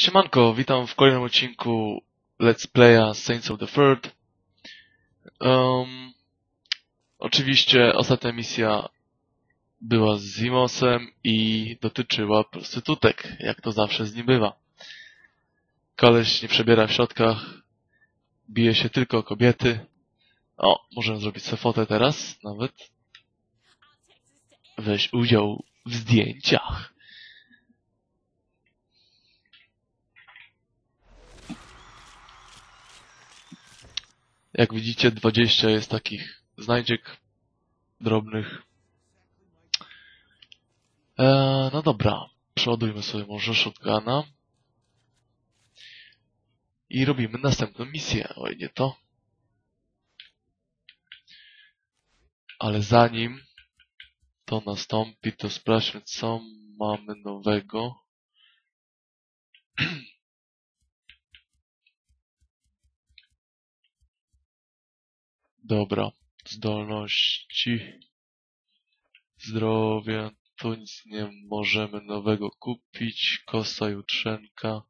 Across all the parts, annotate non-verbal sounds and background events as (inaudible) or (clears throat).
Siemanko, witam w kolejnym odcinku Let's Playa Saints of the Third. Um, oczywiście ostatnia misja była z Zimosem i dotyczyła prostytutek, jak to zawsze z nim bywa. Koleś nie przebiera w środkach, bije się tylko kobiety. O, możemy zrobić sobie fotę teraz nawet. Weź udział w zdjęciach. Jak widzicie, 20 jest takich znajdziek drobnych. Eee, no dobra, przeładujmy sobie może shotguna. I robimy następną misję. Oj, nie to. Ale zanim to nastąpi, to sprawdźmy, co mamy nowego. (clears throat) Dobra, zdolności, zdrowie, tu nic nie możemy nowego kupić, kosa jutrzenka.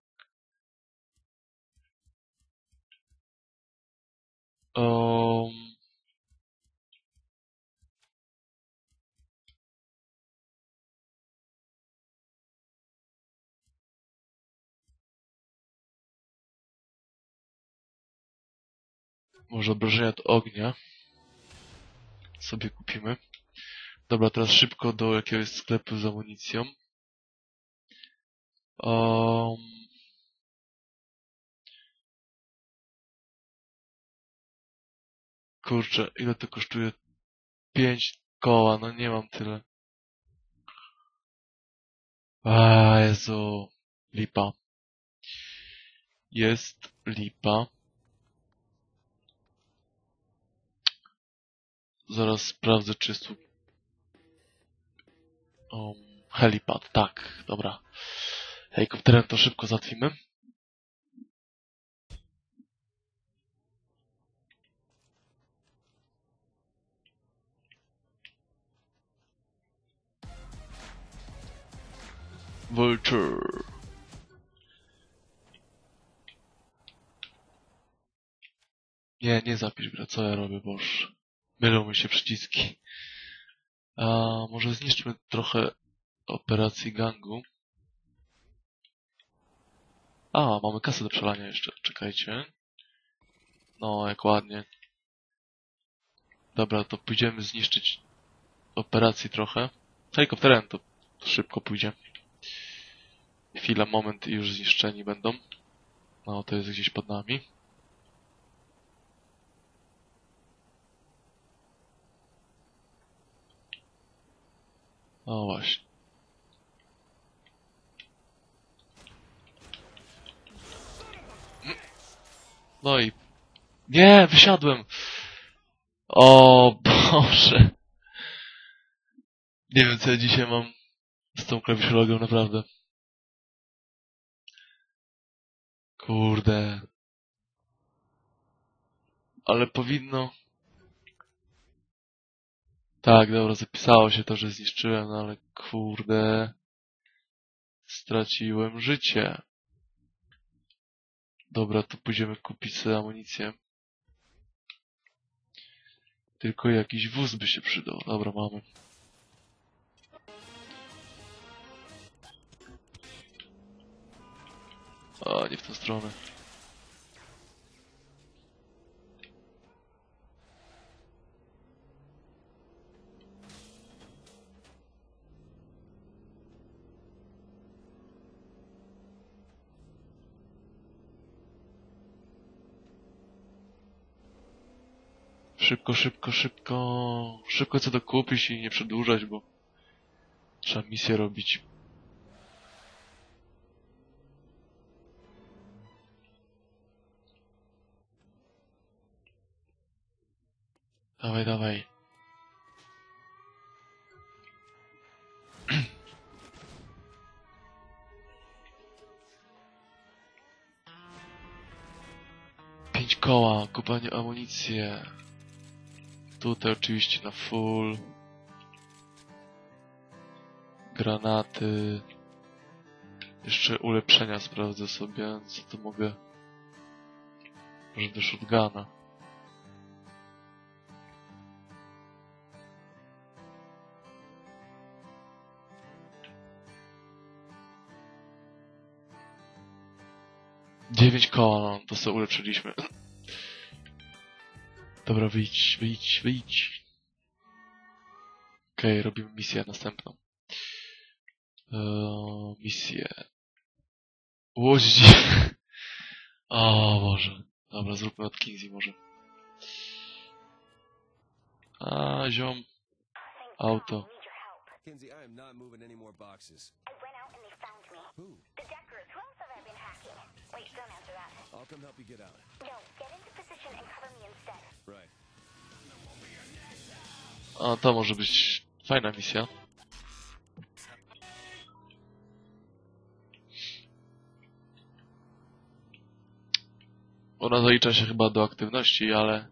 Um, może obrażenia od ognia sobie kupimy. Dobra, teraz szybko do jakiegoś sklepu z amunicją. Um, kurczę, ile to kosztuje? Pięć koła, no nie mam tyle. A Jezu, lipa. Jest lipa. Zaraz sprawdzę, czy jest tu... Um, helipad, tak, dobra. Helikopterem to szybko załatwimy. Vulture. Nie, nie zapisz gra, co ja robię, boż. Mylą mi się przyciski. A może zniszczmy trochę operacji gangu. A, mamy kasę do przelania jeszcze, czekajcie. No, jak ładnie. Dobra, to pójdziemy zniszczyć operacji trochę. Helikopterem to szybko pójdzie. Chwila, moment i już zniszczeni będą. No, to jest gdzieś pod nami. O właśnie. No i... Nie, wysiadłem! O Boże. Nie wiem, co ja dzisiaj mam z tą klawiszologą, naprawdę. Kurde. Ale powinno... Tak, dobra, zapisało się to, że zniszczyłem, no ale kurde... Straciłem życie. Dobra, to pójdziemy kupić sobie amunicję. Tylko jakiś wóz by się przydał. Dobra, mamy. A, nie w tę stronę. Szybko, szybko, szybko. Szybko co dokupić i nie przedłużać, bo trzeba misję robić. Dawaj, dawaj. (clears throat) Pięć koła, kupanie amunicję. Tutaj oczywiście na full. Granaty. Jeszcze ulepszenia sprawdzę sobie, co tu mogę. Może do shotguna. Dziewięć koła, no, to sobie ulepszyliśmy. Dobra, wyjdź, wyjdź, wyjdź. Okej, robimy misję następną. Eee, misję. Łodzi. (laughs) O Boże. Dobra, zróbmy od Kinsey może. A, ziom. Auto. Kinsey, I am not moving any more boxes. I went out and they found me. Who? The Deckers. Who else Wait, don't answer that. I'll come help you get out. No, get into position and cover me instead. Right. A, to może być fajna misja. Ona zalicza się chyba do aktywności, ale...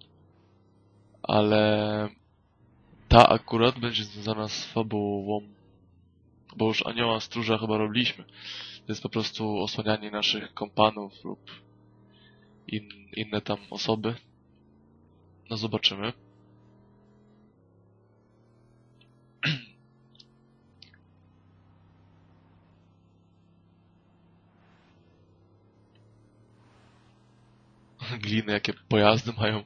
Ale... Ta akurat będzie związana z fabułą. Bo już Anioła Stróża chyba robiliśmy. Jest po prostu osłanianie naszych kompanów lub in, inne tam osoby. No zobaczymy. (clears throat) Gliny, jakie pojazdy mają.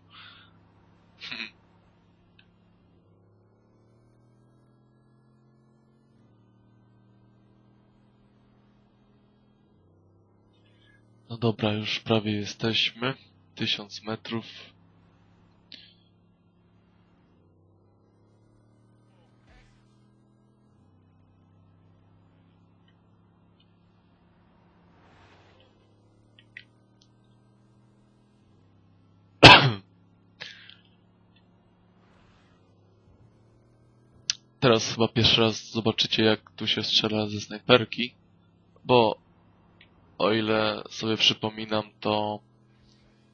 No dobra, już prawie jesteśmy. Tysiąc metrów. Teraz chyba pierwszy raz zobaczycie, jak tu się strzela ze snajperki, bo o ile sobie przypominam, to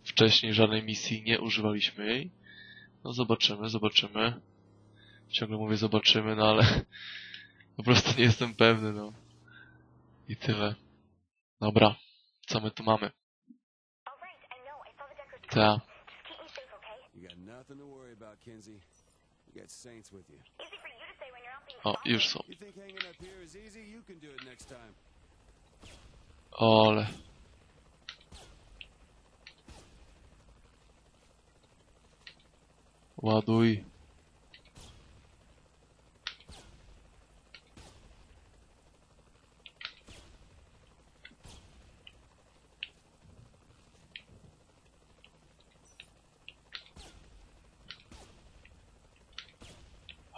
wcześniej żadnej misji nie używaliśmy jej. No zobaczymy, zobaczymy. Ciągle mówię zobaczymy, no ale (laughs) po prostu nie jestem pewny, no. I tyle. Dobra, co my tu mamy? Ta. O, już są. Ole. Ładuj.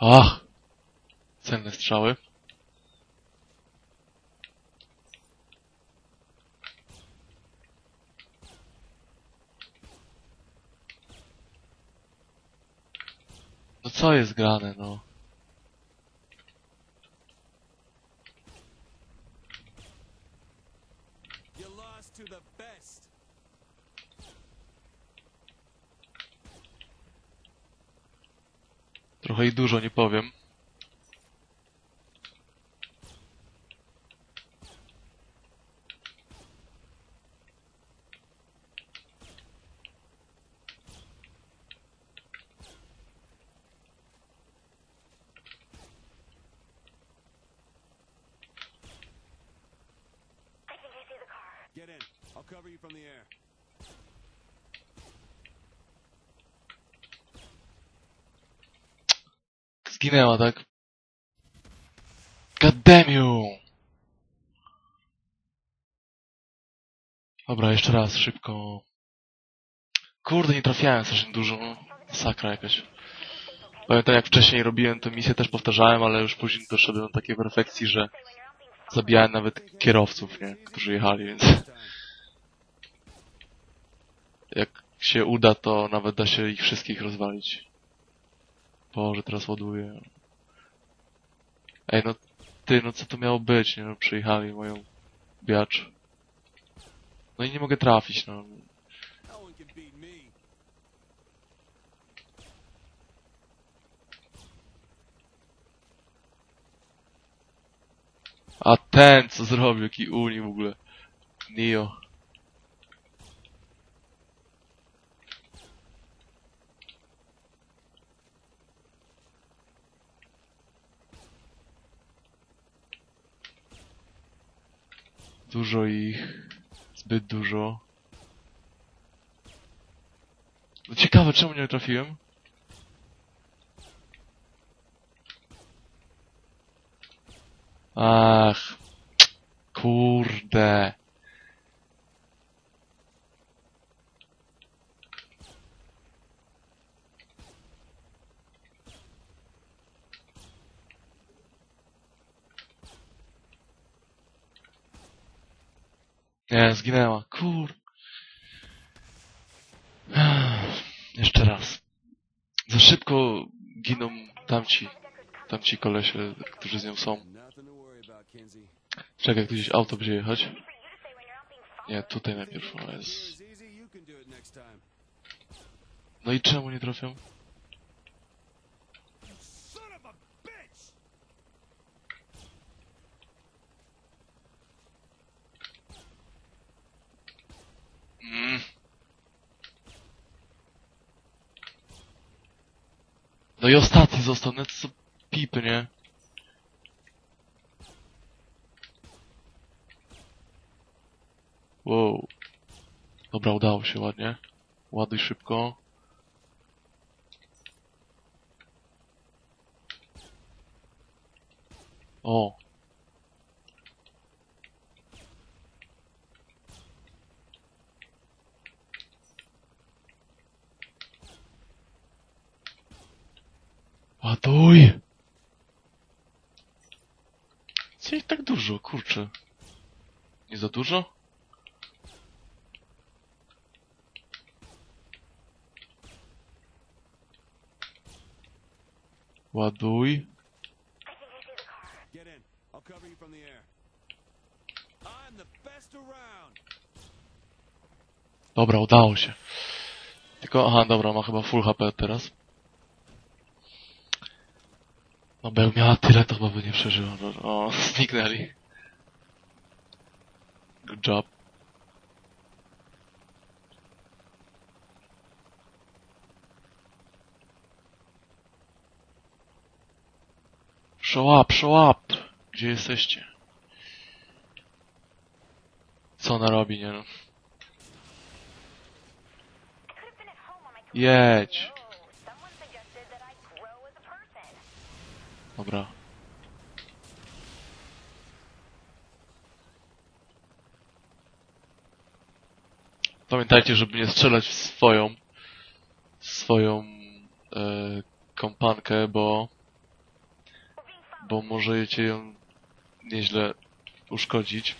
Ach! Cenne strzały. No co jest grane, no? Trochę i dużo, nie powiem. I think I see the car. Get in. I'll cover you from the air. Zginęła, tak? God damn you! Dobra, jeszcze raz, szybko. Kurde, nie trafiałem strasznie dużo. Sakra jakaś. Pamiętam jak wcześniej robiłem tę misję, też powtarzałem, ale już później doszedłem do takiej perfekcji, że zabijałem nawet kierowców, nie? Którzy jechali, więc jak się uda, to nawet da się ich wszystkich rozwalić. Boże, teraz ładuję. Ej, no ty, no co to miało być, nie? No, przyjechali moją biacz. No i nie mogę trafić, no. A ten, co zrobił, jaki uni w ogóle. Neo. Dużo ich. Zbyt dużo. No ciekawe, czemu nie trafiłem? Ach. Kurde. Nie, zginęła. Kur... Jeszcze raz. Za szybko giną tamci, tamci kolesie, którzy z nią są. Czekaj, tu gdzieś auto będzie jechać. Nie, tutaj najpierw. Jest. No i czemu nie trafią? Son of a bitch! Mm. No i ostatni został, no co pipy, nie? Wow. Dobra, udało się ładnie. Ładuj szybko. O. Ładuj! Co ich tak dużo, kurczę? Nie za dużo? Ładuj. Dobra, udało się. Tylko, aha, dobra, ma chyba full HP teraz. No, by miała tyle, to chyba by nie przeżyła. O, zniknęli. Good job. Show up, show up! Gdzie jesteście? Co ona robi, nie no? I Dobra. Pamiętajcie, żeby nie strzelać w swoją w swoją e, kompankę, bo bo możecie ją nieźle uszkodzić.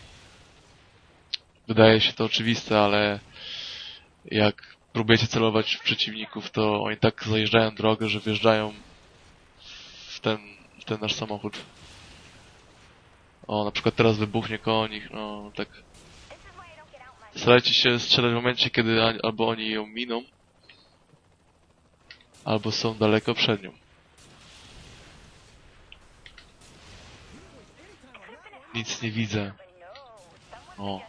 Wydaje się to oczywiste, ale jak próbujecie celować w przeciwników, to oni tak zajeżdżają drogę, że wjeżdżają w ten, ten nasz samochód. O, na przykład teraz wybuchnie koło nich, no tak. Starajcie się strzelać w momencie, kiedy albo oni ją miną, albo są daleko przed nią. Nic nie widzę. O,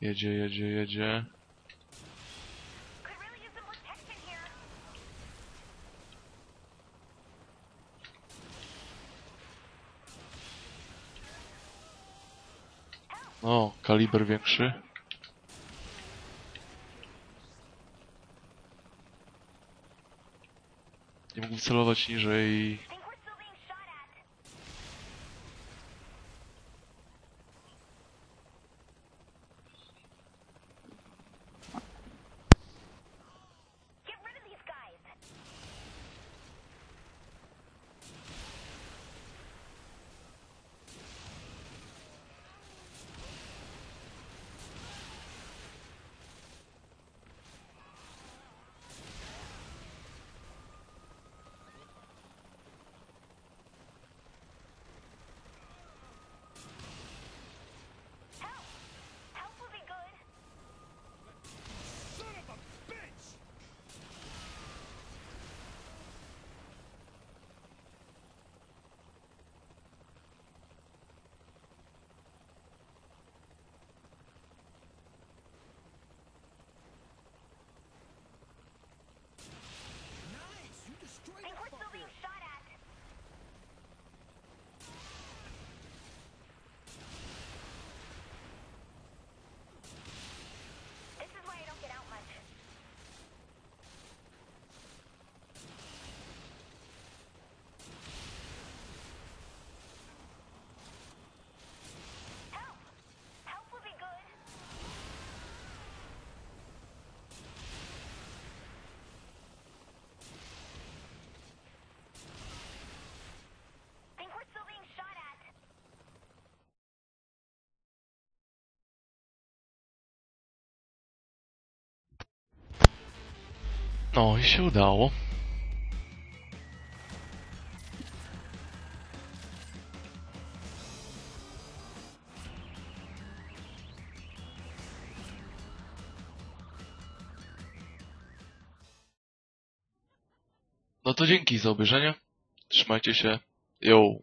jedzie, jedzie, jedzie. O, kaliber większy. Nie mógł celować niżej. No i się udało. No to dzięki za obejrzenie. Trzymajcie się. Yo.